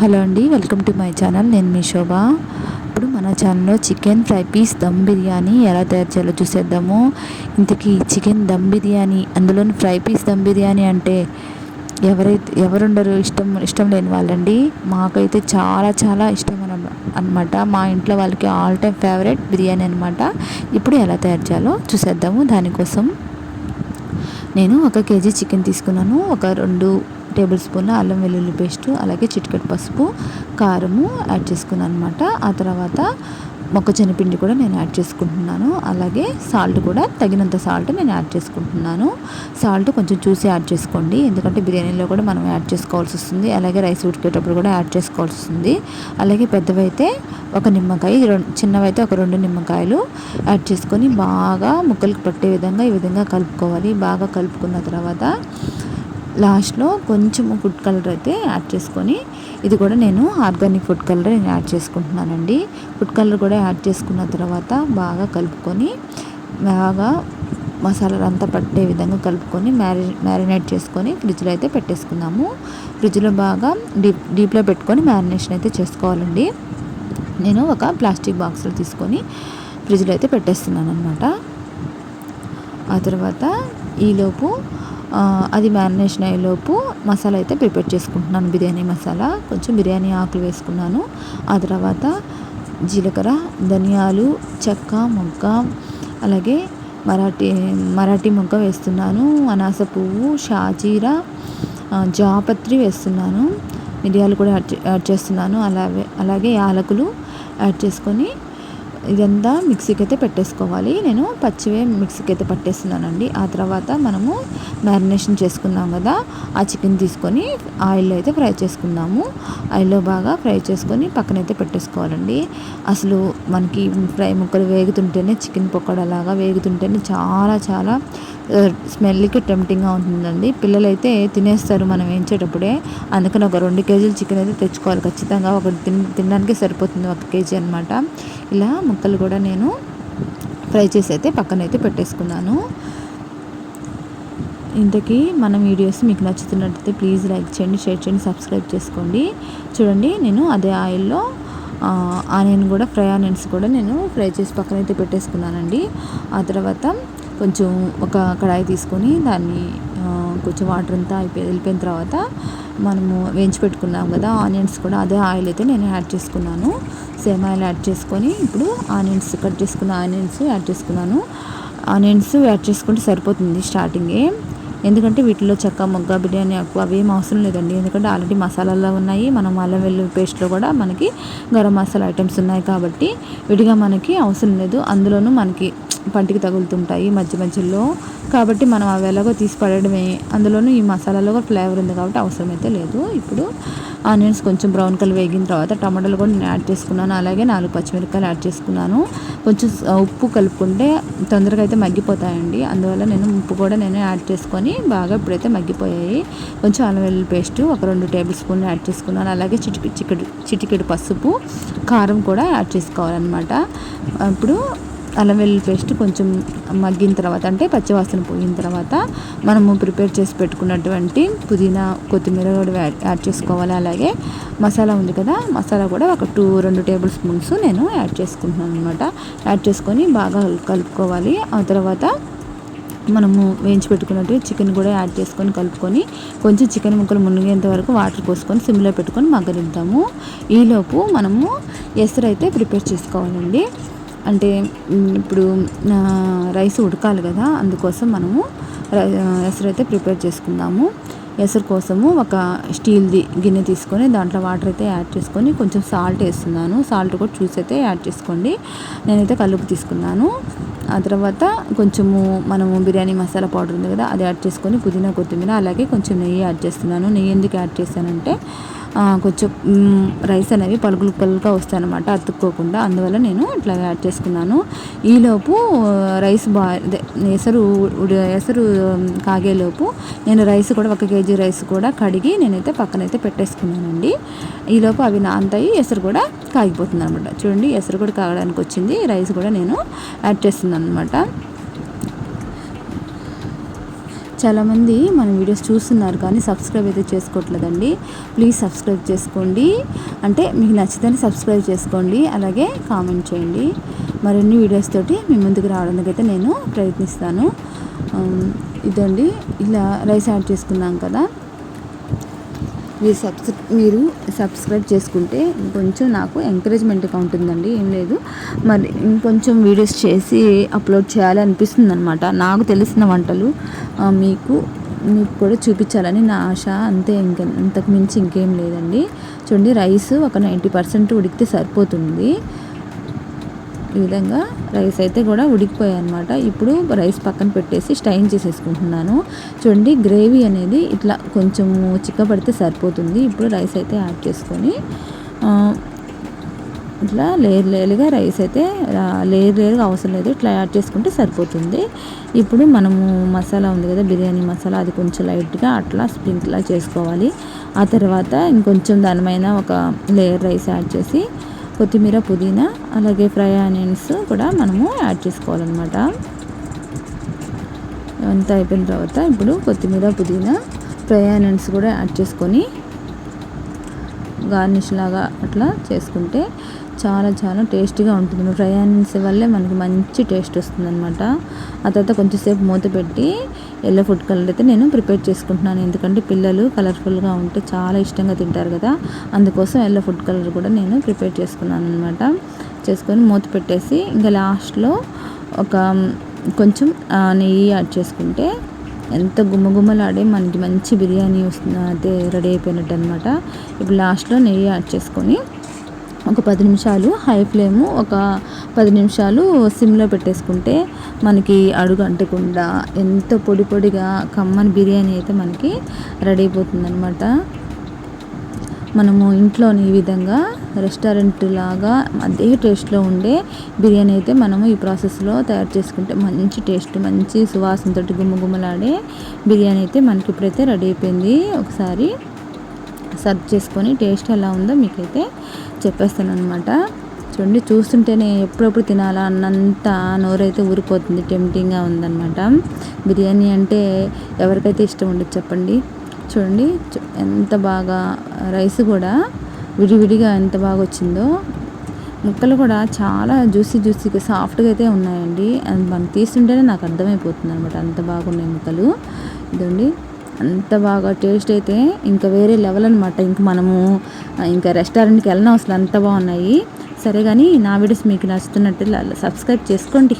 Hello అండి welcome to my channel. నేను మీ శోభ. ఇప్పుడు మన ఛానల్లో chicken fry piece dum biryani ఎలా తయారు చేయాలో చూసేద్దాము. ఇంతకీ చికెన్ దమ్ బిర్యానీ అందులోని ఫ్రై పీస్ దమ్ బిర్యానీ అంటే ఎవరైతే ఎవరుండరు ఇష్టం ఇష్టం లేని వాళ్ళండి. మాకైతే చాలా చాలా ఇష్టం అనమాట మా ఇంట్లో వాళ్ళకి ఆల్ టైమ్ ఫేవరెట్ బిర్యానీ అనమాట ఇప్పుడు ఎలా తయారు చేయాలో చూసేద్దాము. దానికోసం నేను ఒక కేజీ చికెన్ తీసుకున్నాను. ఒక రెండు టేబుల్ స్పూన్ అల్లం వెల్లుల్లి పేస్ట్ అలాగే చిటికెట్ పసుపు కారము యాడ్ చేసుకున్నాను అనమాట ఆ తర్వాత మొక్కజొన్న పిండి కూడా నేను యాడ్ చేసుకుంటున్నాను. అలాగే సాల్ట్ కూడా తగినంత సాల్ట్ నేను యాడ్ చేసుకుంటున్నాను. సాల్ట్ కొంచెం చూసి యాడ్ చేసుకోండి. ఎందుకంటే బిర్యానీలో కూడా మనం యాడ్ చేసుకోవాల్సి వస్తుంది. అలాగే రైస్ ఉడికేటప్పుడు కూడా యాడ్ చేసుకోవాల్సి వస్తుంది. అలాగే పెద్దవైతే ఒక నిమ్మకాయ రెండు చిన్నవైతే ఒక రెండు నిమ్మకాయలు యాడ్ చేసుకొని బాగా ముక్కలకు పట్టే విధంగా ఈ విధంగా కలుపుకోవాలి. బాగా కలుపుకున్న తర్వాత లాస్ట్లో కొంచెం ఫుడ్ కలర్ అయితే యాడ్ చేసుకొని ఇది కూడా నేను ఆర్గానిక్ ఫుడ్ కలర్ నేను యాడ్ చేసుకుంటున్నానండి. ఫుడ్ కలర్ కూడా యాడ్ చేసుకున్న తర్వాత బాగా కలుపుకొని బాగా మసాలాలు అంతా పట్టే విధంగా కలుపుకొని మ్యారి మ్యారినేట్ చేసుకొని ఫ్రిడ్జ్లో అయితే పెట్టేసుకున్నాము ఫ్రిడ్జ్లో బాగా డీప్ డీప్లో పెట్టుకొని మ్యారినేషన్ అయితే చేసుకోవాలండి. నేను ఒక ప్లాస్టిక్ బాక్స్లో తీసుకొని ఫ్రిడ్జ్లో అయితే పెట్టేస్తున్నాను అనమాట ఆ తర్వాత ఈలోపు అది మ్యారినేషన్ అయ్యేలోపు మసాలా అయితే ప్రిపేర్ చేసుకుంటున్నాను. బిర్యానీ మసాలా కొంచెం బిర్యానీ ఆకులు వేసుకున్నాను. ఆ తర్వాత జీలకర్ర ధనియాలు చెక్క మొగ్గ అలాగే మరాఠీ మరాఠీ మొగ్గ వేస్తున్నాను. అనాస పువ్వు షాజీరా జాపత్రి వేస్తున్నాను. మిరియాలు కూడా యాడ్ చేస్తున్నాను. అలాగే అలాగే యాలకులు యాడ్ చేసుకొని ఇదంతా మిక్సీకి అయితే పెట్టేసుకోవాలి. నేను పచ్చివే మిక్సీకి అయితే పట్టేస్తున్నానండి. ఆ తర్వాత మనము మ్యారినేషన్ చేసుకున్నాం కదా ఆ చికెన్ తీసుకొని ఆయిల్లో అయితే ఫ్రై చేసుకుందాము. ఆయిల్లో బాగా ఫ్రై చేసుకొని పక్కనైతే పెట్టేసుకోవాలండి. అసలు మనకి ఫ్రై ముక్కలు వేగుతుంటేనే చికెన్ పకోడాలాగా వేగుతుంటేనే చాలా చాలా స్మెల్కి టెంప్టింగ్గా ఉంటుందండి. పిల్లలైతే తినేస్తారు మనం వేయించేటప్పుడే. అందుకని ఒక రెండు కేజీలు చికెన్ అయితే తెచ్చుకోవాలి. ఖచ్చితంగా ఒకటి తిన తినడానికి సరిపోతుంది ఒక కేజీ అనమాట ఇలా ముక్కలు కూడా నేను ఫ్రై చేసి అయితే పక్కనైతే పెట్టేసుకున్నాను. ఇంతకీ మన వీడియోస్ మీకు నచ్చుతున్నట్టయితే ప్లీజ్ లైక్ చేయండి షేర్ చేయండి సబ్స్క్రైబ్ చేసుకోండి. చూడండి నేను అదే ఆయిల్లో ఆనియన్ కూడా ఫ్రై ఆనియన్స్ కూడా నేను ఫ్రై చేసి పక్కనైతే పెట్టేసుకున్నానండి. ఆ తర్వాత కొంచెం ఒక కడాయి తీసుకొని దాన్ని కొంచెం వాటర్ అంతా అయిపోయి వెళ్ళిపోయిన తర్వాత మనము వేయించి పెట్టుకున్నాం కదా ఆనియన్స్ కూడా అదే ఆయిల్ అయితే నేను యాడ్ చేసుకున్నాను. సేమ్ ఆయిల్ యాడ్ చేసుకొని ఇప్పుడు ఆనియన్స్ కట్ చేసుకున్న ఆనియన్స్ యాడ్ చేసుకున్నాను. ఆనియన్స్ యాడ్ చేసుకుంటే సరిపోతుంది స్టార్టింగే. ఎందుకంటే వీటిలో చెక్క మొగ్గ బిర్యానీ ఆకు అవి ఏం అవసరం లేదండి. ఎందుకంటే ఆల్రెడీ మసాలాలో ఉన్నాయి. మనం అల్లం వెల్లుల్లి పేస్ట్లో కూడా మనకి గరం మసాలా ఐటమ్స్ ఉన్నాయి కాబట్టి విడిగా మనకి అవసరం లేదు. అందులోనూ మనకి పంటికి తగులుతుంటాయి మధ్య మధ్యలో. కాబట్టి మనం అవి ఎలాగో తీసి పడడమే అందులోనూ ఈ మసాలాలో కూడా ఫ్లేవర్ ఉంది కాబట్టి అవసరం అయితే లేదు. ఇప్పుడు ఆనియన్స్ కొంచెం బ్రౌన్ కలర్ వేగిన తర్వాత టమాటాలు కూడా నేను యాడ్ చేసుకున్నాను. అలాగే నాలుగు పచ్చిమిరపకాయలు యాడ్ చేసుకున్నాను. కొంచెం ఉప్పు కలుపుకుంటే తొందరగా అయితే మగ్గిపోతాయండి. అందువల్ల నేను ఉప్పు కూడా నేను యాడ్ చేసుకొని బాగా ఇప్పుడైతే మగ్గిపోయాయి. కొంచెం అల్లం వెల్లుల్లి పేస్ట్ ఒక రెండు టేబుల్ స్పూన్ యాడ్ చేసుకున్నాను. అలాగే చిటికి చికెడు చిటికెడు పసుపు కారం కూడా యాడ్ చేసుకోవాలన్నమాట. ఇప్పుడు అల్లం వెల్లుల్లి పేస్ట్ కొంచెం మగ్గిన తర్వాత అంటే పచ్చివాసన పోయిన తర్వాత మనము ప్రిపేర్ చేసి పెట్టుకున్నటువంటి పుదీనా కొత్తిమీర కూడా యాడ్ చేసుకోవాలి. అలాగే మసాలా ఉంది కదా మసాలా కూడా ఒక టూ రెండు టేబుల్ స్పూన్స్ నేను యాడ్ చేసుకుంటున్నాను అనమాట యాడ్ చేసుకొని బాగా కలుపుకోవాలి. ఆ తర్వాత మనము వేయించి పెట్టుకున్నట్టు చికెన్ కూడా యాడ్ చేసుకొని కలుపుకొని కొంచెం చికెన్ ముక్కలు మునిగేంత వరకు వాటర్ పోసుకొని సిమ్లో పెట్టుకొని మగ్గనిద్దాము. ఈలోపు మనము ఎసరు అయితే ప్రిపేర్ చేసుకోవాలండి. అంటే ఇప్పుడు రైస్ ఉడకాలి కదా అందుకోసం మనము ఎసరు అయితే ప్రిపేర్ చేసుకుందాము. ఎసరు కోసము ఒక స్టీల్ది గిన్నె తీసుకొని దాంట్లో వాటర్ అయితే యాడ్ చేసుకొని కొంచెం సాల్ట్ వేస్తున్నాను. సాల్ట్ కూడా చూసి అయితే యాడ్ చేసుకోండి. నేనైతే కలుపు తీసుకున్నాను. ఆ తర్వాత కొంచెము మనము బిర్యానీ మసాలా పౌడర్ ఉంది కదా అది యాడ్ చేసుకొని పుదీనా కొత్తిమీర అలాగే కొంచెం నెయ్యి యాడ్ చేస్తున్నాను. నెయ్యి ఎందుకు యాడ్ చేశానంటే కొంచెం రైస్ అనేవి పలుకులు పలుకులుగా వస్తాయి అనమాట అతుక్కోకుండా అందువల్ల నేను ఇట్లా యాడ్ చేసుకున్నాను. ఈలోపు రైస్ బా ఎసరు ఎసరు కాగేలోపు నేను రైస్ కూడా ఒక కేజీ రైస్ కూడా కడిగి నేనైతే పక్కనైతే పెట్టేసుకున్నానండి. ఈలోపు అవి నాంతాయి ఎసరు కూడా కాగిపోతుంది అనమాట చూడండి ఎసరు కూడా కాగడానికి వచ్చింది. రైస్ కూడా నేను యాడ్ చేస్తున్నాను అనమాట చాలామంది మన వీడియోస్ చూస్తున్నారు కానీ సబ్స్క్రైబ్ అయితే చేసుకోవట్లేదండి. ప్లీజ్ సబ్స్క్రైబ్ చేసుకోండి. అంటే మీకు నచ్చితేనే సబ్స్క్రైబ్ చేసుకోండి. అలాగే కామెంట్ చేయండి. మరిన్ని వీడియోస్ తోటి మీ ముందుకు రావడానికి అయితే నేను ప్రయత్నిస్తాను. ఇదండి. ఇలా రైస్ యాడ్ చేసుకున్నాం కదా. మీరు సబ్స్ మీరు సబ్స్క్రైబ్ చేసుకుంటే కొంచెం నాకు ఎంకరేజ్మెంట్గా ఉంటుందండి ఏం లేదు. మరి ఇంకొంచెం వీడియోస్ చేసి అప్లోడ్ చేయాలి అనిపిస్తుంది అనమాట నాకు తెలిసిన వంటలు మీకు మీకు కూడా చూపించాలని నా ఆశ అంతే ఇంక అంతకు మించి ఇంకేం లేదండి. చూడండి రైస్ ఒక నైంటీ పర్సెంట్ ఉడికితే సరిపోతుంది. ఈ విధంగా రైస్ అయితే కూడా ఉడికిపోయాయి అనమాట ఇప్పుడు రైస్ పక్కన పెట్టేసి స్టైన్ చేసేసుకుంటున్నాను. చూడండి గ్రేవీ అనేది ఇట్లా కొంచెం చిక్కబడితే సరిపోతుంది. ఇప్పుడు రైస్ అయితే యాడ్ చేసుకొని ఇట్లా లేయర్ లేయర్గా రైస్ అయితే లేయర్ లేయర్గా అవసరం లేదు. ఇట్లా యాడ్ చేసుకుంటే సరిపోతుంది. ఇప్పుడు మనము మసాలా ఉంది కదా బిర్యానీ మసాలా అది కొంచెం లైట్గా అట్లా స్ప్రింక్లా చేసుకోవాలి. ఆ తర్వాత ఇంకొంచెం దానిపైన ఒక లేయర్ రైస్ యాడ్ చేసి కొత్తిమీర పుదీనా అలాగే ఫ్రై ఆనియన్స్ కూడా మనము యాడ్ చేసుకోవాలన్నమాట. అంతా అయిపోయిన తర్వాత ఇప్పుడు కొత్తిమీర పుదీనా ఫ్రై ఆనియన్స్ కూడా యాడ్ చేసుకొని గార్నిష్ లాగా అట్లా చేసుకుంటే చాలా చాలా టేస్టీగా ఉంటుంది. ఫ్రై ఆనియన్స్ వల్లే మనకి మంచి టేస్ట్ వస్తుందన్నమాట. ఆ తర్వాత కొంచెంసేపు మూత పెట్టి ఎల్లో ఫుడ్ కలర్ అయితే నేను ప్రిపేర్ చేసుకుంటున్నాను. ఎందుకంటే పిల్లలు కలర్ఫుల్గా ఉంటే చాలా ఇష్టంగా తింటారు కదా. అందుకోసం ఎల్లో ఫుడ్ కలర్ కూడా నేను ప్రిపేర్ చేసుకున్నాను అనమాట చేసుకొని మూత పెట్టేసి ఇంకా లాస్ట్లో ఒక కొంచెం నెయ్యి యాడ్ చేసుకుంటే ఎంత గుమ్మగుమ్మలాడే మనకి మంచి బిర్యానీ వస్తుంది. అదే రెడీ అయిపోయినట్టు అనమాట ఇప్పుడు లాస్ట్లో నెయ్యి యాడ్ చేసుకొని ఒక పది నిమిషాలు హై ఫ్లేమ్ ఒక పది నిమిషాలు సిమ్లో పెట్టేసుకుంటే మనకి అడుగు అంటకుండా ఎంత పొడి పొడిగా కమ్మని బిర్యానీ అయితే మనకి రెడీ అయిపోతుంది అనమాట మనము ఇంట్లోని ఈ విధంగా రెస్టారెంట్ లాగా అదే టేస్ట్లో ఉండే బిర్యానీ అయితే మనము ఈ ప్రాసెస్లో తయారు చేసుకుంటే మంచి టేస్ట్ మంచి సువాసనతోటి గుమ్మగుమ్మలాడే బిర్యానీ అయితే మనకి ఇప్పుడైతే రెడీ అయిపోయింది. ఒకసారి సర్వ్ చేసుకొని టేస్ట్ ఎలా ఉందో మీకైతే చెప్పేస్తాను అనమాట చూడండి చూస్తుంటేనే ఎప్పుడప్పుడు తినాలా అన్నంత నోరైతే ఊరిపోతుంది టెంప్టింగ్గా ఉందన్నమాట. బిర్యానీ అంటే ఎవరికైతే ఇష్టం ఉండదు చెప్పండి. చూడండి ఎంత బాగా రైస్ కూడా విడివిడిగా ఎంత బాగా వచ్చిందో. ముక్కలు కూడా చాలా జ్యూసీ జ్యూసీగా సాఫ్ట్గా అయితే ఉన్నాయండి. మనం తీస్తుంటేనే నాకు అర్థమైపోతుంది అనమాట అంత బాగున్నాయి ముక్కలు. ఇదండి అంత బాగా టేస్ట్ అయితే ఇంకా వేరే లెవెల్ అనమాట ఇంక మనము ఇంకా రెస్టారెంట్కి వెళ్ళిన అసలు అంత బాగున్నాయి. సరే కానీ నా వీడియోస్ మీకు నచ్చుతున్నట్టు సబ్స్క్రైబ్ చేసుకోండి.